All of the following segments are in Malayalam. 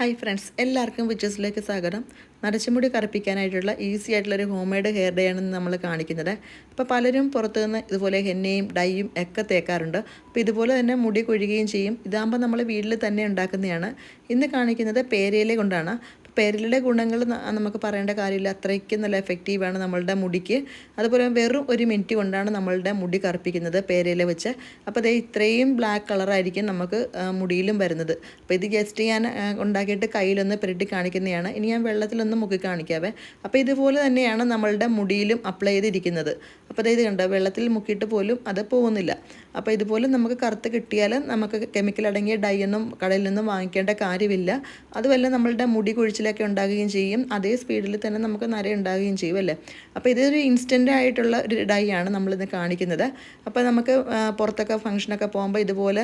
ഹായ് ഫ്രണ്ട്സ് എല്ലാവർക്കും വിച്ചസിലേക്ക് സ്വാഗതം. നരച്ചുമുടി കറുപ്പിക്കാനായിട്ടുള്ള ഈസി ആയിട്ടുള്ളൊരു ഹോം മെയ്ഡ് ഹെയർ ഡേ ആണ് നമ്മൾ കാണിക്കുന്നത്. അപ്പോൾ പലരും പുറത്തു നിന്ന് ഇതുപോലെ ഹെന്നയും ഡൈയും ഒക്കെ തേക്കാറുണ്ട്. അപ്പോൾ ഇതുപോലെ തന്നെ മുടി കൊഴുകുകയും ചെയ്യും. ഇതാകുമ്പോൾ നമ്മൾ വീട്ടിൽ തന്നെ ഉണ്ടാക്കുന്നതാണ്. ഇന്ന് കാണിക്കുന്നത് പേരയില കൊണ്ടാണ്. പേരലിയുടെ ഗുണങ്ങൾ നമുക്ക് പറയേണ്ട കാര്യമില്ല. അത്രയ്ക്ക് നല്ല എഫക്റ്റീവാണ് നമ്മളുടെ മുടിക്ക്. അതുപോലെ വെറും ഒരു മിനിറ്റ് കൊണ്ടാണ് നമ്മളുടെ മുടി കറുപ്പിക്കുന്നത് പേരയില വെച്ച്. അപ്പോൾ അതേ ഇത്രയും ബ്ലാക്ക് കളറായിരിക്കും നമുക്ക് മുടിയിലും വരുന്നത്. അപ്പോൾ ഇത് ജസ്റ്റ് ഞാൻ ഉണ്ടാക്കിയിട്ട് കയ്യിലൊന്ന് പുരട്ടി കാണിക്കുന്നതാണ്. ഇനി ഞാൻ വെള്ളത്തിലൊന്ന് മുക്കി കാണിക്കാവേ. അപ്പോൾ ഇതുപോലെ തന്നെയാണ് നമ്മളുടെ മുടിയിലും അപ്ലൈ ചെയ്തിരിക്കുന്നത്. അപ്പോൾ അതായത് കണ്ടോ? വെള്ളത്തിൽ മുക്കിയിട്ട് പോലും അത് പോകുന്നില്ല. അപ്പോൾ ഇതുപോലെ നമുക്ക് കറുത്ത് കിട്ടിയാൽ നമുക്ക് കെമിക്കൽ അടങ്ങിയ ഡൈ ഒന്നും കടയിൽ നിന്നും വാങ്ങിക്കേണ്ട കാര്യമില്ല. അതുമല്ല നമ്മളുടെ മുടി കൊഴിച്ചിലൊക്കെ ഉണ്ടാകുകയും ചെയ്യും. അതേ സ്പീഡിൽ തന്നെ നമുക്ക് നര ഉണ്ടാകുകയും ചെയ്യും അല്ലേ? അപ്പോൾ ഇതൊരു ഇൻസ്റ്റന്റ് ആയിട്ടുള്ള ഒരു ഡൈ ആണ് നമ്മളിന്ന് കാണിക്കുന്നത്. അപ്പോൾ നമുക്ക് പുറത്തൊക്കെ ഫംഗ്ഷനൊക്കെ പോകുമ്പോൾ ഇതുപോലെ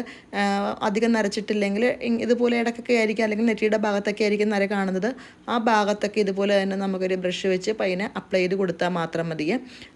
അധികം നരച്ചിട്ടില്ലെങ്കിൽ ഇതുപോലെ ഇടക്കൊക്കെ ആയിരിക്കും അല്ലെങ്കിൽ നെറ്റിയുടെ ഭാഗത്തൊക്കെ ആയിരിക്കും നര കാണുന്നത്. ആ ഭാഗത്തൊക്കെ ഇതുപോലെ തന്നെ നമുക്കൊരു ബ്രഷ് വെച്ച് പൈന അപ്ലൈ ചെയ്ത് കൊടുത്താൽ മാത്രം മതി.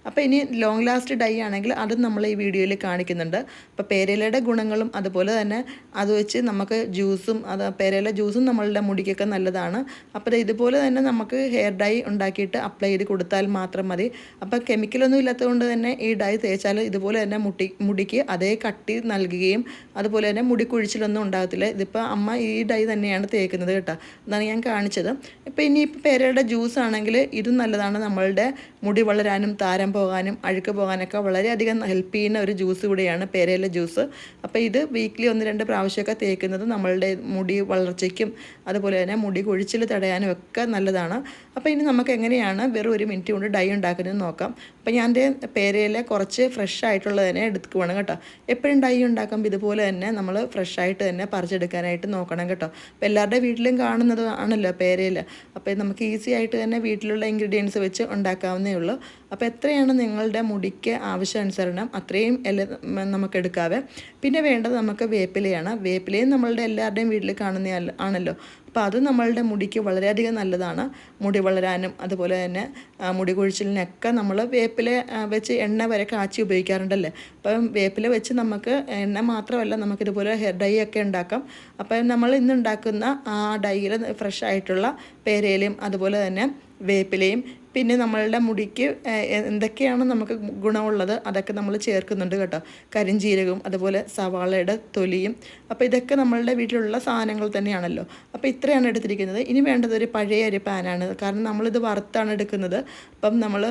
അപ്പോൾ ഇനി ലോങ് ലാസ്റ്റ് ഡൈ ആണെങ്കിൽ അതും നമ്മൾ ഈ വീഡിയോയിൽ കാണിക്കുന്നുണ്ട്. അപ്പോൾ പേരയിലയുടെ ഗുണങ്ങളും അതുപോലെ തന്നെ അത് വെച്ച് നമുക്ക് ജ്യൂസും അത് പേരയില ജ്യൂസും നമ്മളുടെ മുടിക്കൊക്കെ നല്ലതാണ്. അപ്പോൾ ഇതുപോലെ തന്നെ നമുക്ക് ഹെയർ ഡൈ ഉണ്ടാക്കിയിട്ട് അപ്ലൈ ചെയ്ത് കൊടുത്താൽ മാത്രം മതി. അപ്പോൾ കെമിക്കലൊന്നും ഇല്ലാത്തതുകൊണ്ട് തന്നെ ഈ ഡൈ തേച്ചാൽ ഇതുപോലെ തന്നെ മുടി മുടിക്ക് അതേ കട്ടി നൽകുകയും അതുപോലെ തന്നെ മുടി കുഴിച്ചിലൊന്നും ഉണ്ടാകത്തില്ല. ഇതിപ്പോൾ അമ്മ ഈ ഡൈ തന്നെയാണ് തേക്കുന്നത് കേട്ടോ. അതാണ് ഞാൻ കാണിച്ചത്. ഇപ്പോൾ ഇനി ഇപ്പോൾ പേരയുടെ ജ്യൂസ് ആണെങ്കിൽ ഇതും നല്ലതാണ്. നമ്മളുടെ മുടി വളരാനും താരം പോകാനും അഴുക്ക് പോകാനൊക്കെ വളരെയധികം ഹെൽപ്പ് ചെയ്യുന്ന ഒരു ജ്യൂസ് കൂടിയാണ് പേരയിലെ ജ്യൂസ് അപ്പോൾ ഇത് വീക്ക്ലി ഒന്ന് രണ്ട് പ്രാവശ്യമൊക്കെ തേക്കുന്നത് നമ്മളുടെ മുടി വളർച്ചയ്ക്കും അതുപോലെ തന്നെ മുടി കൊഴിച്ചിൽ തടയാനും ഒക്കെ നല്ലതാണ്. അപ്പോൾ ഇനി നമുക്ക് എങ്ങനെയാണ് വെറും ഒരു മിനിറ്റ് കൊണ്ട് ഡൈ ഉണ്ടാക്കുന്നത് നോക്കാം. അപ്പോൾ ഞാൻ എന്റെ പേരയിലെ കുറച്ച് ഫ്രഷ് ആയിട്ടുള്ളത് തന്നെ എടുക്കുവാണ് കേട്ടോ. എപ്പോഴും ഡൈ ഉണ്ടാക്കുമ്പോൾ ഇതുപോലെ തന്നെ നമ്മൾ ഫ്രഷ് ആയിട്ട് തന്നെ പറിച്ചെടുക്കാനായിട്ട് നോക്കണം കേട്ടോ. അപ്പോൾ എല്ലാവരുടെ വീട്ടിലും കാണുന്നത് ആണല്ലോ പേരയിൽ അപ്പോൾ നമുക്ക് ഈസി ആയിട്ട് തന്നെ വീട്ടിലുള്ള ഇൻഗ്രീഡിയൻസ് വെച്ച് ഉണ്ടാക്കാവുന്നേ ഉള്ളൂ. അപ്പോൾ എത്രയാണ് നിങ്ങളുടെ മുടിക്ക് ആവശ്യാനുസരണം അത്രയും എല്ലാം നമുക്ക് എടുക്കാവേ. പിന്നെ വേണ്ടത് നമുക്ക് വേപ്പിലയാണ്. വേപ്പിലയും നമ്മളുടെ എല്ലാവരുടെയും വീട്ടിൽ കാണുന്ന ആണല്ലോ. അപ്പോൾ അത് നമ്മളുടെ മുടിക്ക് വളരെയധികം നല്ലതാണ്. മുടി വളരാനും അതുപോലെ തന്നെ മുടി കൊഴിച്ചിലിനൊക്കെ നമ്മൾ വേപ്പില വെച്ച് എണ്ണ വരെ കാച്ചി ഉപയോഗിക്കാറുണ്ടല്ലേ? അപ്പം വേപ്പില വെച്ച് നമുക്ക് എണ്ണ മാത്രമല്ല നമുക്കിതുപോലെ ഹെയർ ഡൈ ഒക്കെ ഉണ്ടാക്കാം. അപ്പം നമ്മൾ ഇന്നുണ്ടാക്കുന്ന ആ ഡൈയിൽ ഫ്രഷ് ആയിട്ടുള്ള പേരയിലയും അതുപോലെ തന്നെ വേപ്പിലയും പിന്നെ നമ്മളുടെ മുടിക്ക് എന്തൊക്കെയാണ് നമുക്ക് ഗുണമുള്ളത് അതൊക്കെ നമ്മൾ ചേർക്കുന്നുണ്ട് കേട്ടോ. കരിഞ്ജീരകവും അതുപോലെ സവാളയുടെ തൊലിയും. അപ്പോൾ ഇതൊക്കെ നമ്മളുടെ വീട്ടിലുള്ള സാധനങ്ങൾ തന്നെയാണല്ലോ. അപ്പോൾ ഇത്രയാണ് എടുത്തിരിക്കുന്നത്. ഇനി വേണ്ടത് ഒരു പഴയ ഒരു പാനാണ് കാരണം നമ്മളിത് വറുത്താണ് എടുക്കുന്നത്. അപ്പം നമ്മൾ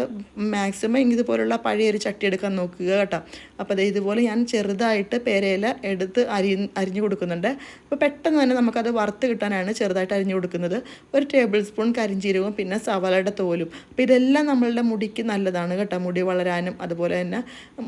മാക്സിമം ഇതുപോലുള്ള പഴയ ഒരു ചട്ടി എടുക്കാൻ നോക്കുക കേട്ടോ. അപ്പോൾ അത് ഇതുപോലെ ഞാൻ ചെറുതായിട്ട് പേരയില എടുത്ത് അരി അരിഞ്ഞു കൊടുക്കുന്നുണ്ട്. അപ്പോൾ പെട്ടെന്ന് തന്നെ നമുക്കത് വറുത്ത് കിട്ടാനാണ് ചെറുതായിട്ട് അരിഞ്ഞു കൊടുക്കുന്നത്. ഒരു ടേബിൾ സ്പൂൺ കരിഞ്ചീരവും പിന്നെ സവാളയുടെ തോലും. അപ്പോൾ ഇതെല്ലാം നമ്മളുടെ മുടിക്ക് നല്ലതാണ് കേട്ടോ. മുടി വളരാനും അതുപോലെ തന്നെ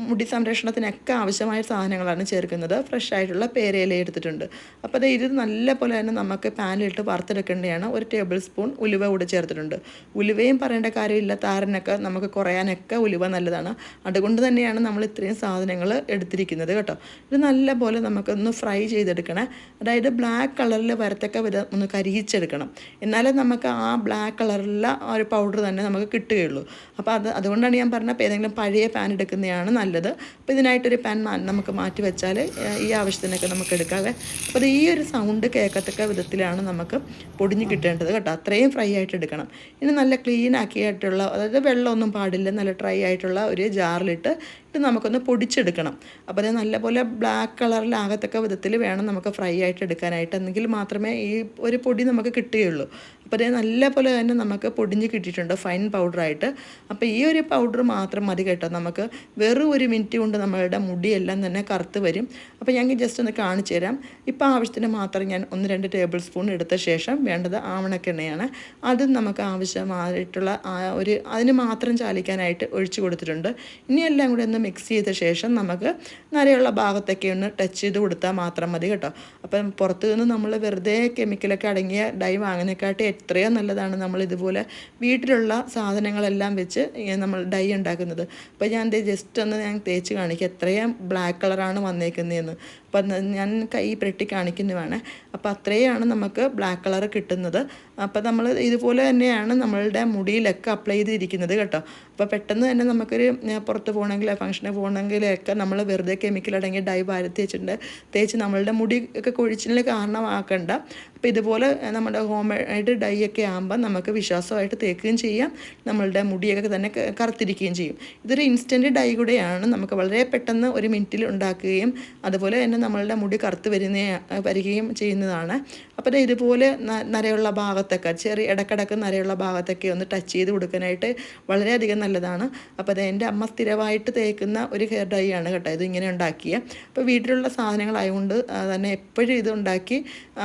മുടി സംരക്ഷണത്തിനൊക്കെ ആവശ്യമായ സാധനങ്ങളാണ് ചേർക്കുന്നത്. ഫ്രഷ് ആയിട്ടുള്ള പേരയില എടുത്തിട്ടുണ്ട്. അപ്പോൾ അത് ഇത് നല്ല പോലെ തന്നെ നമുക്ക് പാനിലിട്ട് വറുത്തെടുക്കേണ്ടതാണ് ഒരു ടേബിൾ സ്പൂൺ ഉലുവ കൂടെ ചേർത്തിട്ടുണ്ട്. ഉലുവയും പറയേണ്ട കാര്യമില്ല. താരനൊക്കെ നമുക്ക് കുറയാനൊക്കെ ഉലുവ നല്ലതാണ്. അതുകൊണ്ട് തന്നെയാണ് നമ്മൾ ഇത്രയും സാധനങ്ങൾ എടുത്തിരിക്കുന്നത് കേട്ടോ. ഇത് നല്ല പോലെ നമുക്കൊന്ന് ഫ്രൈ ചെയ്തെടുക്കണേ. അതായത് ബ്ലാക്ക് കളറിൽ വരത്തക്ക വിധം ഒന്ന് കരിയിച്ചെടുക്കണം. എന്നാലേ നമുക്ക് ആ ബ്ലാക്ക് കളറിലുള്ള ആ ഒരു പൗഡർ തന്നെ നമുക്ക് കിട്ടുകയുള്ളൂ. അപ്പോൾ അത് അതുകൊണ്ടാണ് ഞാൻ പറഞ്ഞത് അപ്പോൾ ഏതെങ്കിലും പഴയ പാൻ എടുക്കുന്നതാണ് നല്ലത്. അപ്പോൾ ഇതിനായിട്ടൊരു പാൻ നമുക്ക് മാറ്റി വെച്ചാൽ ഈ ആവശ്യത്തിനൊക്കെ നമുക്ക് എടുക്കാവേ. അപ്പോൾ ഈ ഒരു സൗണ്ട് കേൾക്കത്തക്ക വിധത്തിലാണ് നമുക്ക് പൊടിഞ്ഞ് കിട്ടേണ്ടത് കേട്ടോ. അത്രയും ഫ്രൈ ആയിട്ട് എടുക്കണം. ഇനി നല്ല ക്ലീൻ ആക്കിയായിട്ടുള്ള അതായത് വെള്ളമൊന്നും പാടില്ല നല്ല ഡ്രൈ ആയിട്ടുള്ള ഒരു ജാറിലിട്ട് ഇത് നമുക്കൊന്ന് പൊടിച്ചെടുക്കണം. അപ്പോൾ അത് നല്ലപോലെ ബ്ലാക്ക് കളറിലാകത്തക്ക വിധത്തിൽ വേണം നമുക്ക് ഫ്രൈ ആയിട്ട് എടുക്കാനായിട്ട്. എന്നെങ്കിൽ മാത്രമേ ഈ ഒരു പൊടി നമുക്ക് കിട്ടുകയുള്ളൂ. അപ്പോൾ അത് നല്ല പോലെ തന്നെ നമുക്ക് പൊടിഞ്ഞ് കിട്ടിയിട്ടുണ്ട് ഫൈൻ പൗഡറായിട്ട് അപ്പോൾ ഈ ഒരു പൗഡർ മാത്രം മതി കേട്ടോ. നമുക്ക് വെറും ഒരു മിനിറ്റ് കൊണ്ട് നമ്മളുടെ മുടിയെല്ലാം തന്നെ കറുത്ത് വരും. അപ്പോൾ ഞാൻ ജസ്റ്റ് ഒന്ന് കാണിച്ചു തരാം. ഇപ്പോൾ ആവശ്യത്തിന് മാത്രം ഞാൻ ഒന്ന് രണ്ട് ടേബിൾ സ്പൂൺ എടുത്ത ശേഷം വേണ്ടത് ആവണക്കെണ്ണയാണ്. അതും നമുക്ക് ആവശ്യമായിട്ടുള്ള ഒരു അതിന് മാത്രം ചാലിക്കാനായിട്ട് ഒഴിച്ചു കൊടുത്തിട്ടുണ്ട്. ഇനി എല്ലാം കൂടി ഒന്ന് മിക്സ് ചെയ്ത ശേഷം നമുക്ക് നരയുള്ള ഭാഗത്തൊക്കെ ഒന്ന് ടച്ച് ചെയ്ത് കൊടുത്താൽ മാത്രം മതി കേട്ടോ. അപ്പം പുറത്തു നിന്ന് നമ്മൾ വെറുതെ കെമിക്കലൊക്കെ അടങ്ങിയ ഡൈ വാങ്ങുന്നതിനെക്കാട്ടി എത്രയോ നല്ലതാണ് നമ്മൾ ഇതുപോലെ വീട്ടിലുള്ള സാധനങ്ങളെല്ലാം വെച്ച് നമ്മൾ ഡൈ ഉണ്ടാക്കുന്നത്. അപ്പോൾ ഞാൻ ജസ്റ്റ് ഒന്ന് ഞാൻ തേച്ച് കാണിക്കാം. എത്രയും ബ്ലാക്ക് കളറാണ് വന്നേക്കുന്നതെന്ന് അപ്പം ഞാൻ കൈ പുരട്ടി കാണിക്കുന്നതാണ്. അപ്പോൾ അത്രയാണ് നമുക്ക് ബ്ലാക്ക് കളർ കിട്ടുന്നത്. അപ്പോൾ നമ്മൾ ഇതുപോലെ തന്നെയാണ് നമ്മളുടെ മുടിയിലൊക്കെ അപ്ലൈ ചെയ്തിരിക്കുന്നത് കേട്ടോ. അപ്പോൾ പെട്ടെന്ന് തന്നെ നമുക്കൊരു പുറത്ത് പോകണമെങ്കിൽ ഫംഗ്ഷന് പോകണമെങ്കിലൊക്കെ നമ്മൾ വെറുതെ കെമിക്കൽ അടങ്ങി ഡൈ വാരി തേച്ചിട്ടുണ്ട് തേച്ച് നമ്മളുടെ മുടി ഒക്കെ കൊഴിച്ചിലിന് കാരണമാക്കണ്ട. അപ്പോൾ ഇതുപോലെ നമ്മുടെ ഹോം മെയ്ഡ് ഡൈ ഒക്കെ ആകുമ്പോൾ നമുക്ക് വിശ്വാസമായിട്ട് തേക്കുകയും ചെയ്യാം. നമ്മളുടെ മുടിയൊക്കെ തന്നെ കറുത്തിരിക്കുകയും ചെയ്യും. ഇതൊരു ഇൻസ്റ്റന്റ് ഡൈ കൂടെയാണ് നമുക്ക് വളരെ പെട്ടെന്ന് ഒരു മിനിറ്റിൽ ഉണ്ടാക്കുകയും അതുപോലെ തന്നെ നമ്മളുടെ മുടി കറുത്ത് വരുന്ന വരികയും ചെയ്യുന്നതാണ്. അപ്പോൾ ഇതുപോലെ നരയുള്ള ഭാഗത്തൊക്കെ ചെറിയ ഇടക്കിടക്ക് നരയുള്ള ഭാഗത്തൊക്കെ ഒന്ന് ടച്ച് ചെയ്ത് കൊടുക്കാനായിട്ട് വളരെയധികം നല്ലതാണ്. അപ്പോൾ അത് എന്റെ അമ്മ സ്ഥിരമായിട്ട് തേക്കുന്ന ഒരു ഹെയർ ഡൈ ആണ് കേട്ടോ ഇത് ഇങ്ങനെ ഉണ്ടാക്കിയ. അപ്പോൾ വീട്ടിലുള്ള സാധനങ്ങളായതുകൊണ്ട് തന്നെ എപ്പോഴും ഇത് ഉണ്ടാക്കി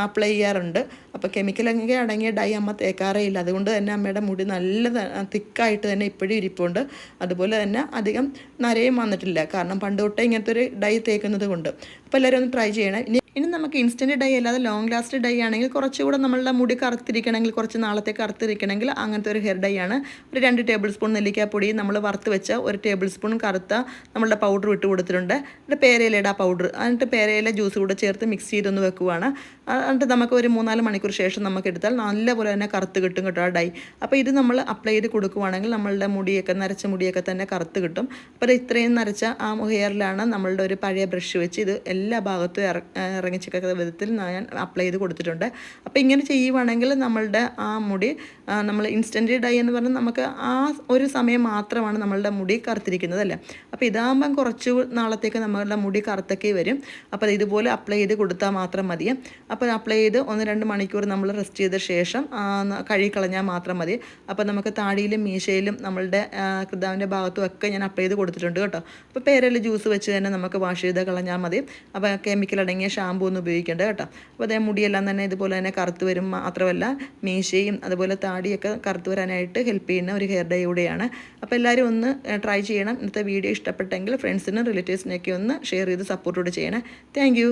അപ്ലൈ ചെയ്യാറുണ്ട്. അപ്പോൾ കെമിക്കലൊക്കെ അടങ്ങിയ ഡൈ അമ്മ തേക്കാറേ ഇല്ല അതുകൊണ്ട് തന്നെ അമ്മയുടെ മുടി നല്ല തിക്കായിട്ട് തന്നെ ഇപ്പോഴും ഇരിപ്പുണ്ട്. അതുപോലെ തന്നെ അധികം നരയും വന്നിട്ടില്ല. കാരണം പണ്ട് തൊട്ടേ ഇങ്ങനത്തെ ഒരു ഡൈ തേക്കുന്നത് കൊണ്ട്. അപ്പോൾ എല്ലാവരും ഒന്ന് ട്രൈ ചെയ്യണം. ഇനി ഇനി നമുക്ക് ഇൻസ്റ്റന്റ് ഡൈ അല്ലാതെ ലോങ് ലാസ്റ്റ് ഡൈ ആണെങ്കിൽ കുറച്ചുകൂടെ നമ്മളുടെ മുടി കറുത്തിരിക്കണമെങ്കിൽ കുറച്ച് നാളത്തെ കറുത്തിരിക്കണമെങ്കിൽ അങ്ങനത്തെ ഒരു ഹെയർ ഡൈ ആണ്. ഒരു രണ്ട് ടേബിൾ സ്പൂൺ നെല്ലിക്കാപ്പൊടി നമ്മൾ വറുത്ത് വെച്ച ഒരു ടേബിൾ സ്പൂൺ കറുത്ത നമ്മളുടെ പൗഡർ ഇട്ട് കൊടുത്തിട്ടുണ്ട്. എന്നിട്ട് പേരയിലയുടെ ആ പൗഡർ എന്നിട്ട് പേരയില ജ്യൂസ് കൂടെ ചേർത്ത് മിക്സ് ചെയ്തൊന്ന് വെക്കുവാണ്. എന്നിട്ട് നമുക്ക് ഒരു മൂന്നാൽ മണിക്കൂർ ശേഷം നമുക്ക് എടുത്താൽ നല്ലപോലെ തന്നെ കറുത്ത് കിട്ടും കേട്ടോ ആ ഡൈ അപ്പോൾ ഇത് നമ്മൾ അപ്ലൈ ചെയ്ത് കൊടുക്കുവാണെങ്കിൽ നമ്മളുടെ മുടിയൊക്കെ നരച്ച മുടിയൊക്കെ തന്നെ കറുത്ത് കിട്ടും. അപ്പോൾ ഇത്രയും നരച്ച ആ ഹെയറിലാണ് നമ്മളുടെ ഒരു പഴയ ബ്രഷ് വെച്ച് ഇത് എല്ലാ ഭാഗത്തും ഇറ ഇറങ്ങിച്ചിക്കത്ത വിധത്തിൽ ഞാൻ അപ്ലൈ ചെയ്ത് കൊടുത്തിട്ടുണ്ട്. അപ്പോൾ ഇങ്ങനെ ചെയ്യുവാണെങ്കിൽ നമ്മളുടെ ആ മുടി നമ്മൾ ഇൻസ്റ്റന്റ് ഡൈ എന്ന് പറഞ്ഞാൽ നമുക്ക് ആ ഒരു സമയം മാത്രമാണ് നമ്മളുടെ മുടി കറുത്തിരിക്കുന്നത് അല്ലേ? അപ്പോൾ ഇതാകുമ്പം കുറച്ച് നാളത്തേക്ക് നമ്മളുടെ മുടി കറുത്തൊക്കെ വരും. അപ്പോൾ ഇതുപോലെ അപ്ലൈ ചെയ്ത് കൊടുത്താൽ മാത്രം മതി. അപ്പോൾ അപ്ലൈ ചെയ്ത് ഒന്ന് രണ്ട് മണിക്കൂർ നമ്മൾ റെസ്റ്റ് ചെയ്ത ശേഷം കഴുകിക്കളഞ്ഞാൽ മാത്രം മതി. അപ്പോൾ നമുക്ക് താടിയിലും മീശയിലും നമ്മളുടെ കൃതാവിന്റെ ഭാഗത്തും ഒക്കെ ഞാൻ അപ്ലൈ ചെയ്ത് കൊടുത്തിട്ടുണ്ട് കേട്ടോ. അപ്പോൾ പേരൽ ജ്യൂസ് വെച്ച് തന്നെ നമുക്ക് വാഷ് ചെയ്ത് കളഞ്ഞാൽ മതി. അപ്പോൾ കെമിക്കൽ അടങ്ങിയ ഷാമ്പൂ ഒന്നും ഉപയോഗിക്കേണ്ട കേട്ടോ. അപ്പോൾ അതേ മുടിയെല്ലാം തന്നെ ഇതുപോലെ തന്നെ കറുത്ത് വരും മാത്രമല്ല മീശയും അതുപോലെ താടിയൊക്കെ കറുത്ത് വരാനായിട്ട് ഹെൽപ്പ് ചെയ്യുന്ന ഒരു ഹെയർ ഡൈ കൂടെയാണ്. അപ്പോൾ എല്ലാവരും ഒന്ന് ട്രൈ ചെയ്യണം. ഇന്നത്തെ വീഡിയോ ഇഷ്ടപ്പെട്ടെങ്കിൽ ഫ്രണ്ട്സിനും റിലേറ്റീവ്സിനൊക്കെ ഒന്ന് ഷെയർ ചെയ്ത് സപ്പോർട്ടോടെ ചെയ്യണേ. താങ്ക്